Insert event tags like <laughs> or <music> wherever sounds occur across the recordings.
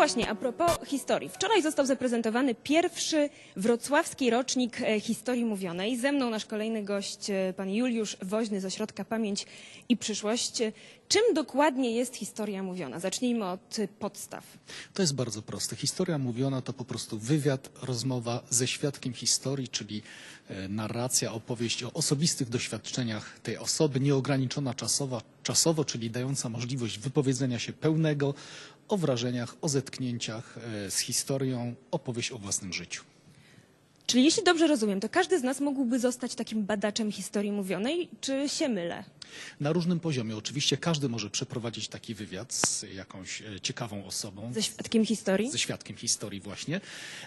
właśnie, a propos historii. Wczoraj został zaprezentowany pierwszy wrocławski rocznik e, historii mówionej. Ze mną nasz kolejny gość, e, pan Juliusz Woźny z Ośrodka Pamięć i Przyszłość. Czym dokładnie jest historia mówiona? Zacznijmy od podstaw. To jest bardzo proste. Historia mówiona to po prostu wywiad, rozmowa ze świadkiem historii, czyli e, narracja, opowieść o osobistych doświadczeniach tej osoby, nieograniczona czasowa, czasowo, czyli dająca możliwość wypowiedzenia się pełnego o wrażeniach, o zetknięciach e, z historią, opowieść o własnym życiu. Czyli jeśli dobrze rozumiem, to każdy z nas mógłby zostać takim badaczem historii mówionej, czy się mylę? Na różnym poziomie. Oczywiście każdy może przeprowadzić taki wywiad z jakąś e, ciekawą osobą. Ze świadkiem historii? ze świadkiem historii właśnie.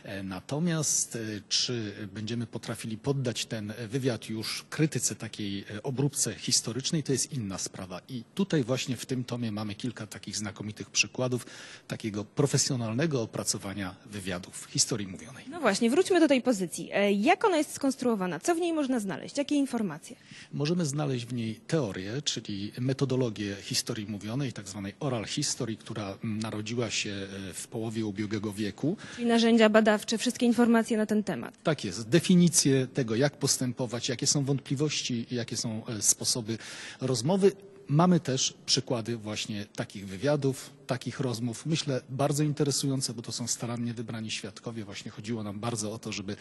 E, Natomiast e, czy będziemy potrafili poddać ten wywiad już krytyce takiej obróbce historycznej, to jest inna sprawa. I tutaj właśnie w tym tomie mamy kilka takich znakomitych przykładów takiego profesjonalnego opracowania wywiadów historii mówionej. No właśnie, wróćmy do tej pozycji. Jak ona jest skonstruowana? Co w niej można znaleźć? Jakie informacje? Możemy znaleźć w niej teorię, czyli metodologię historii mówionej, tak zwanej oral history, która mm, narodziła się e, w połowie ubiegłego wieku. Czyli narzędzia badawcze, wszystkie informacje na ten temat. Tak jest. Definicje tego, jak postępować, jakie są wątpliwości, jakie są e, sposoby rozmowy. Mamy też przykłady właśnie takich wywiadów, takich rozmów. Myślę bardzo interesujące, bo to są starannie wybrani świadkowie. Właśnie chodziło nam bardzo o to, żeby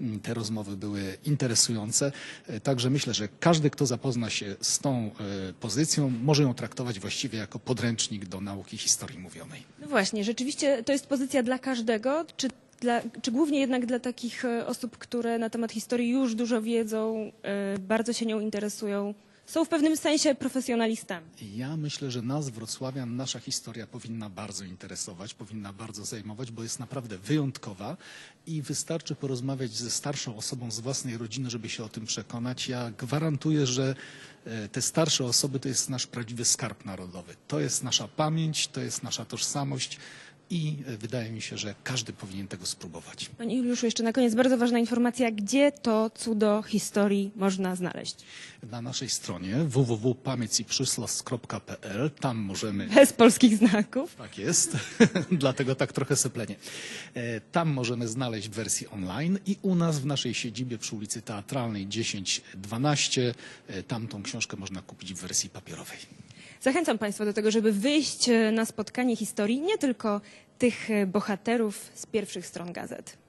mm, te rozmowy były interesujące. E, Także myślę, że każdy, kto zapozna się z tą e, pozycją, może ją traktować właściwie jako podręcznik do nauki historii mówionej. No właśnie, rzeczywiście to jest pozycja dla każdego, czy, dla, czy głównie jednak dla takich e, osób, które na temat historii już dużo wiedzą, bardzo się nią interesują, są w pewnym sensie profesjonalistami? Ja myślę, że nas, Wrocławian, nasza historia powinna bardzo interesować, powinna bardzo zajmować, bo jest naprawdę wyjątkowa i wystarczy porozmawiać ze starszą osobą z własnej rodziny, żeby się o tym przekonać. Ja gwarantuję, że e, te starsze osoby to jest nasz prawdziwy skarb narodowy. To jest nasza pamięć, to jest nasza tożsamość i e, wydaje mi się, że każdy powinien tego spróbować. Panie Juliuszu, jeszcze na koniec bardzo ważna informacja, gdzie to cudo historii można znaleźć? Na naszej stronie www.pamięciprzyslos.pl tam możemy Bez polskich znaków. Tak jest, <laughs> dlatego tak trochę seplenie. E, Tam możemy znaleźć w wersji online i u nas w naszej siedzibie przy ulicy Teatralnej 1012 e, tam tą książkę można kupić w wersji papierowej. Zachęcam Państwa do tego, żeby wyjść e, na spotkanie historii nie tylko tych e, bohaterów z pierwszych stron gazet.